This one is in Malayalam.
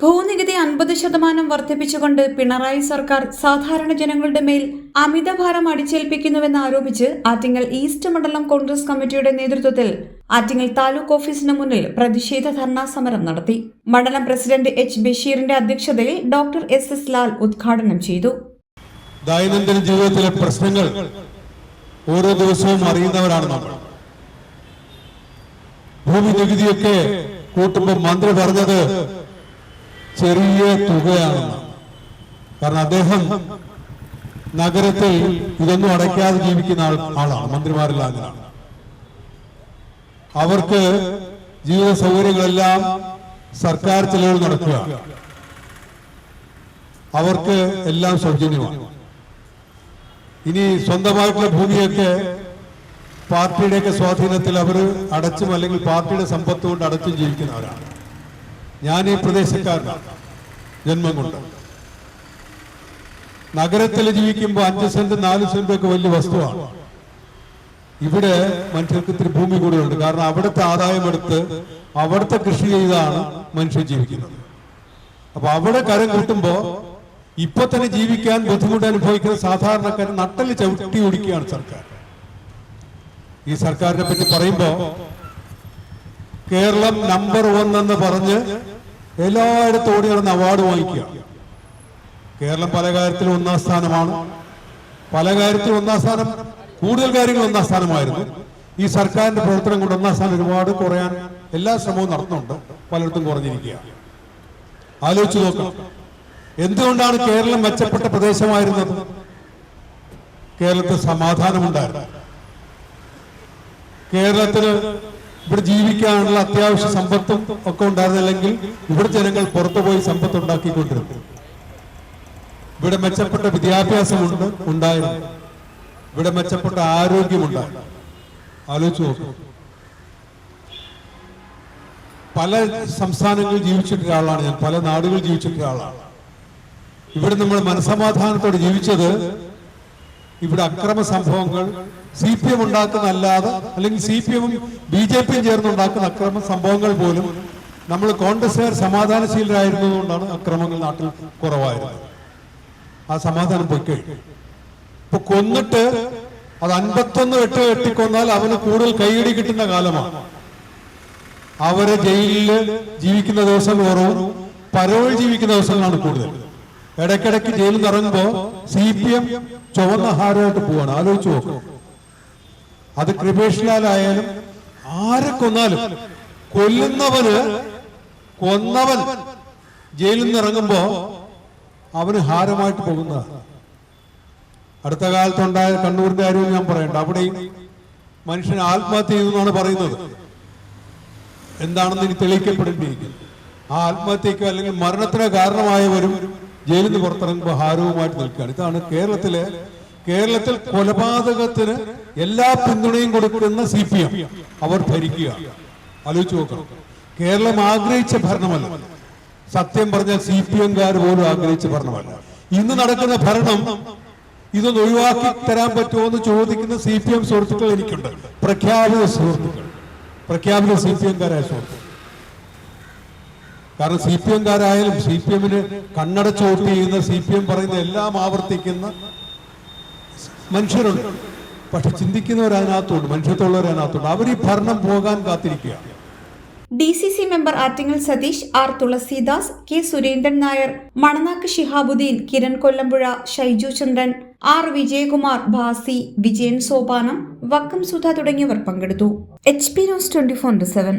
ഭൂനികുതി അൻപത് ശതമാനം വർദ്ധിപ്പിച്ചുകൊണ്ട് പിണറായി സർക്കാർ സാധാരണ ജനങ്ങളുടെ മേൽ അമിതഭാരം അടിച്ചേൽപ്പിക്കുന്നുവെന്ന് ആരോപിച്ച് ആറ്റിങ്ങൽ ഈസ്റ്റ് മണ്ഡലം കോൺഗ്രസ് കമ്മിറ്റിയുടെ നേതൃത്വത്തിൽ ആറ്റിങ്ങൽ താലൂക്ക് ഓഫീസിന് മുന്നിൽ പ്രതിഷേധ ധർണാ സമരം നടത്തി. മണ്ഡലം പ്രസിഡന്റ് എച്ച് ബഷീറിന്റെ അധ്യക്ഷതയിൽ ഡോക്ടർ എസ് എസ് ലാൽ ഉദ്ഘാടനം ചെയ്തു. ദൈനംദിന ജീവിതത്തിലെ പ്രശ്നങ്ങൾ ഓരോ ദിവസവും അറിയുന്നവരാണ് നമ്മൾ. ഭൂമി നികുതിയൊക്കെ കൂട്ടുമ്പോൾ മന്ത്രി പറഞ്ഞത് ചെറിയ തുകയാണ്. കാരണം അദ്ദേഹം നഗരത്തിൽ ഇതൊന്നും അടയ്ക്കാതെ ജീവിക്കുന്ന ആൾ ആളാണ് മന്ത്രിമാരിൽ അങ്ങനെയാണ് അവർക്ക് ജീവിത സൗകര്യങ്ങളെല്ലാം സർക്കാർ ചെലവിൽ നടക്കുക അവർക്ക് എല്ലാം സൗജന്യമാണ്. ഇനി സ്വന്തമായിട്ടുള്ള ഭൂമിയൊക്കെ പാർട്ടിയുടെയൊക്കെ സ്വാധീനത്തിൽ അവർ അടച്ചും അല്ലെങ്കിൽ പാർട്ടിയുടെ സമ്പത്ത് കൊണ്ട് അടച്ചും ജീവിക്കുന്നവരാണ് ഞാൻ ഈ പ്രദേശക്കാരനാണ് ജന്മം കൊണ്ട്. നഗരത്തിൽ ജീവിക്കുമ്പോൾ അഞ്ച് സെന്റ് നാല് സെന്റ് ഒക്കെ വലിയ വസ്തുവാണ്. ഇവിടെ മനുഷ്യർക്ക് ഇത്തിരി ഭൂമി കൂടുതലുണ്ട് കാരണം അവിടുത്തെ ആദായം എടുത്ത് അവിടുത്തെ കൃഷി ചെയ്താണ് മനുഷ്യർ ജീവിക്കുന്നത്. അപ്പൊ അവിടെ കരം കിട്ടുമ്പോ ഇപ്പൊ തന്നെ ജീവിക്കാൻ ബുദ്ധിമുട്ട് അനുഭവിക്കുന്ന സാധാരണക്കാരൻ നട്ടൽ ചവിട്ടി ഓടിക്കുകയാണ് സർക്കാർ. ഈ സർക്കാരിനെ പറ്റി പറയുമ്പോ കേരളം നമ്പർ വൺ എന്ന് പറഞ്ഞ് എല്ലായിടത്തും ഓടി നടന്ന് അവാർഡ് വാങ്ങിക്കുക. കേരളം പല കാര്യത്തിലും ഒന്നാം സ്ഥാനമാണ്. പല കാര്യത്തിലും ഒന്നാം സ്ഥാനം കൂടുതൽ കാര്യങ്ങൾ ഒന്നാം സ്ഥാനമായിരുന്നു. ഈ സർക്കാരിന്റെ പ്രവർത്തനം കൊണ്ട് ഒന്നാം സ്ഥാനം ഒരുപാട് കുറയാൻ എല്ലാ ശ്രമവും നടത്തുന്നുണ്ട്. പലയിടത്തും കുറഞ്ഞിരിക്കുക. ആലോചിച്ചു നോക്കാം. എന്തുകൊണ്ടാണ് കേരളം മെച്ചപ്പെട്ട പ്രദേശമായിരുന്നത്? കേരളത്തിൽ സമാധാനമുണ്ടായിരുന്നു. കേരളത്തിന് ഇവിടെ ജീവിക്കാനുള്ള അത്യാവശ്യ സമ്പത്തും ഒക്കെ ഉണ്ടായിരുന്നില്ലെങ്കിൽ ഇവിടെ ജനങ്ങൾ പുറത്തു പോയി സമ്പത്ത് ഉണ്ടാക്കിക്കൊണ്ടിരുന്നു. ഇവിടെ മെച്ചപ്പെട്ട വിദ്യാഭ്യാസമുണ്ട് ഉണ്ടായിരുന്നു. ഇവിടെ മെച്ചപ്പെട്ട ആരോഗ്യമുണ്ടായിരുന്നു ആലോചിച്ച് നോക്കൂ. പല സംസ്ഥാനങ്ങളിൽ ജീവിച്ചിട്ടുള്ള ആളാണ് ഞാൻ. പല നാടുകളിൽ ജീവിച്ചിട്ടുള്ള ആളാണ് ഇവിടെ നമ്മൾ മനസമാധാനത്തോടെ ജീവിച്ചത് ഇവിടെ അക്രമ സംഭവങ്ങൾ സി പി എം ഉണ്ടാക്കുന്നല്ലാതെ അല്ലെങ്കിൽ സി പി എമ്മും ബി ജെ പിയും ചേർന്നുണ്ടാക്കുന്ന അക്രമ സംഭവങ്ങൾ പോലും നമ്മൾ കോൺഗ്രസ്സുകാർ സമാധാനശീലരായിരുന്നതുകൊണ്ടാണ് അക്രമങ്ങൾ നാട്ടിൽ കുറവായിരുന്നത്. ആ സമാധാനം പോയി കഴിഞ്ഞു. ഇപ്പൊ കൊന്നിട്ട് അത് അൻപത്തൊന്ന് വെട്ട് വെട്ടിക്കൊന്നാൽ അവന് കൂടുതൽ കൈയടി കിട്ടുന്ന കാലമാണ്. അവരെ ജയിലിൽ ജീവിക്കുന്ന ദിവസം കുറവും പരോൾ ജീവിക്കുന്ന ദിവസങ്ങളാണ് കൂടുതൽ. ഇടയ്ക്കിടയ്ക്ക് ജയിലിൽ നിന്ന് ഇറങ്ങുമ്പോ സി പി എം ചുവന്ന ഹാരമായിട്ട് പോവാണ്. ആലോചിച്ച് നോക്കും. അത് കൃപേഷ് ലാലായാലും ആരെ കൊന്നാലും കൊല്ലുന്നവന് കൊന്നവൻ ജയിലിൽ നിന്ന് ഇറങ്ങുമ്പോ അവന് ഹാരമായിട്ട് പോകുന്നതാണ് അടുത്ത കാലത്തുണ്ടായ കണ്ണൂരിന്റെ കാര്യവും ഞാൻ പറയണ്ട അവിടെയും മനുഷ്യൻ ആത്മഹത്യ ചെയ്തു എന്നാണ് പറയുന്നത്. എന്താണെന്ന് ഇനി തെളിയിക്കപ്പെടേണ്ടിയിരിക്കുന്നു. ആ ആത്മഹത്യക്കോ അല്ലെങ്കിൽ മരണത്തിനോ കാരണമായവരും ജയിലിൽ നിന്ന് പുറത്തിറങ്ങുമ്പോൾ ഹാരവുമായിട്ട് നിൽക്കുകയാണ്. ഇതാണ് കേരളത്തിലെ കേരളത്തിൽ കൊലപാതകത്തിന് എല്ലാ പിന്തുണയും കൊടുക്കുന്ന സി പി എം. അവർ ഭരിക്കുക. ആലോചിച്ച് നോക്കണം കേരളം ആഗ്രഹിച്ച ഭരണമല്ല. സത്യം പറഞ്ഞാൽ സി പി എംകാർ പോലും ആഗ്രഹിച്ച ഭരണമല്ല. ഇന്ന് നടക്കുന്ന ഭരണം ഇതൊന്ന് ഒഴിവാക്കി തരാൻ പറ്റുമോ എന്ന് ചോദിക്കുന്ന സി പി എം സുഹൃത്തുക്കൾ എനിക്കുണ്ട്. പ്രഖ്യാപിത സുഹൃത്തുക്കൾ. പ്രഖ്യാപിത സി പി എംകാരായ സുഹൃത്തുക്കൾ. കാരണം സി പി എംകാരായാലും സി പി എമ്മിന് കണ്ണടച്ച് വോട്ട് ചെയ്യുന്ന സി പി എം പറയുന്ന എല്ലാം ആവർത്തിക്കുന്ന മനുഷ്യരുണ്ട്. പക്ഷെ ചിന്തിക്കുന്നവർ അതിനകത്തുണ്ട് അവർ ഈ ഭരണം പോകാൻ കാത്തിരിക്കുക D C C member Attingal Satheesh R Thulaseedas K Surendran Nair Mananakku Shihabudheen Kiran Kollampuzha Shaiju Chandran R Vijayakumar Bhasi Vijayan Sopanam Vakkom Sudha തുടങ്ങിയവർ പങ്കെടുത്തു. H P news twenty four seven.